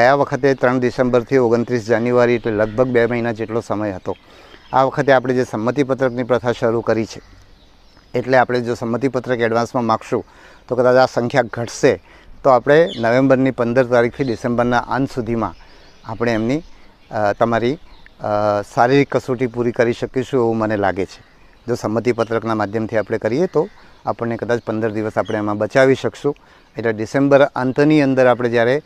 ગયા વખતે ત્રણ ડિસેમ્બરથી ઓગણત્રીસ જાન્યુઆરી એટલે લગભગ બે મહિના જેટલો સમય હતો. આ વખતે આપણે જે સંમતિપત્રકની પ્રથા શરૂ કરી છે, એટલે આપણે જો સંમતિપત્રક એડવાન્સમાં માગશું, તો કદાચ આ સંખ્યા ઘટશે, તો આપણે નવેમ્બરની પંદર તારીખથી ડિસેમ્બરના અંત સુધીમાં આપણે એમની તમારી શારીરિક કસોટી પૂરી કરી શકીશું એવું મને લાગે છે. જો સંમતિપત્રકના માધ્યમથી આપણે કરીએ, તો આપણને કદાચ પંદર દિવસ આપણે એમાં બચાવી શકશું. એટલે ડિસેમ્બર અંતની અંદર આપણે જ્યારે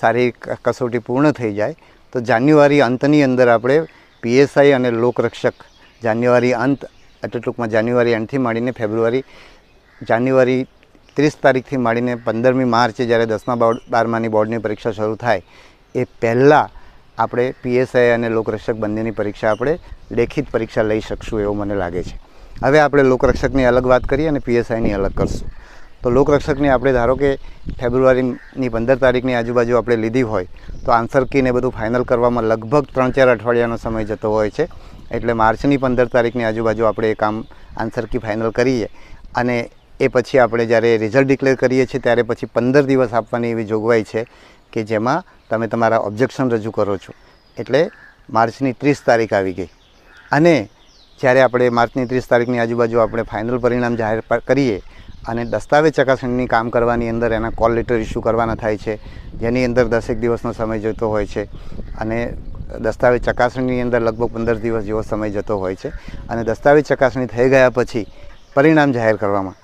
શારીરિક કસોટી પૂર્ણ થઈ જાય, તો જાન્યુઆરી અંતની અંદર આપણે પીએસઆઈ અને લોકરક્ષક જાન્યુઆરી અંત, એટલે ટૂંકમાં જાન્યુઆરી એન્ડથી માંડીને ફેબ્રુઆરી, જાન્યુઆરી ત્રીસ તારીખથી માંડીને પંદરમી માર્ચે જ્યારે દસમા બોર્ડ, બારમાની બોર્ડની પરીક્ષા શરૂ થાય, એ પહેલાં આપણે પીએસઆઈ અને લોકરક્ષક બંનેની પરીક્ષા આપણે લેખિત પરીક્ષા લઈ શકશું એવું મને લાગે છે. હવે આપણે લોકરક્ષકની અલગ વાત કરીએ અને પીએસઆઈની અલગ કરશું. તો લોકરક્ષકની આપણે ધારો કે ફેબ્રુઆરીની પંદર તારીખની આજુબાજુ આપણે લીધી હોય, તો આન્સર કીને બધું ફાઇનલ કરવામાં લગભગ ત્રણ ચાર અઠવાડિયાનો સમય જતો હોય છે. એટલે માર્ચની પંદર તારીખની આજુબાજુ આપણે એ કામ આન્સર કી ફાઇનલ કરીએ અને એ પછી આપણે જ્યારે રિઝલ્ટ ડિક્લેર કરીએ છીએ ત્યારે પછી પંદર દિવસ આપવાની એવી જોગવાઈ છે કે જેમાં તમે તમારા ઓબ્જેક્શન રજૂ કરો છો. એટલે માર્ચની ત્રીસ તારીખ આવી ગઈ. અને જ્યારે આપણે માર્ચની ત્રીસ તારીખની આજુબાજુ આપણે ફાઇનલ પરિણામ જાહેર કરીએ અને દસ્તાવેજ ચકાસણીની કામ કરવાની અંદર એના કોલ લેટર ઇસ્યુ કરવાના થાય છે, જેની અંદર દસેક દિવસનો સમય જતો હોય છે અને દસ્તાવેજ ચકાસણીની અંદર લગભગ પંદર દિવસ જેવો સમય જતો હોય છે. અને દસ્તાવેજ ચકાસણી થઈ ગયા પછી પરિણામ જાહેર કરવામાં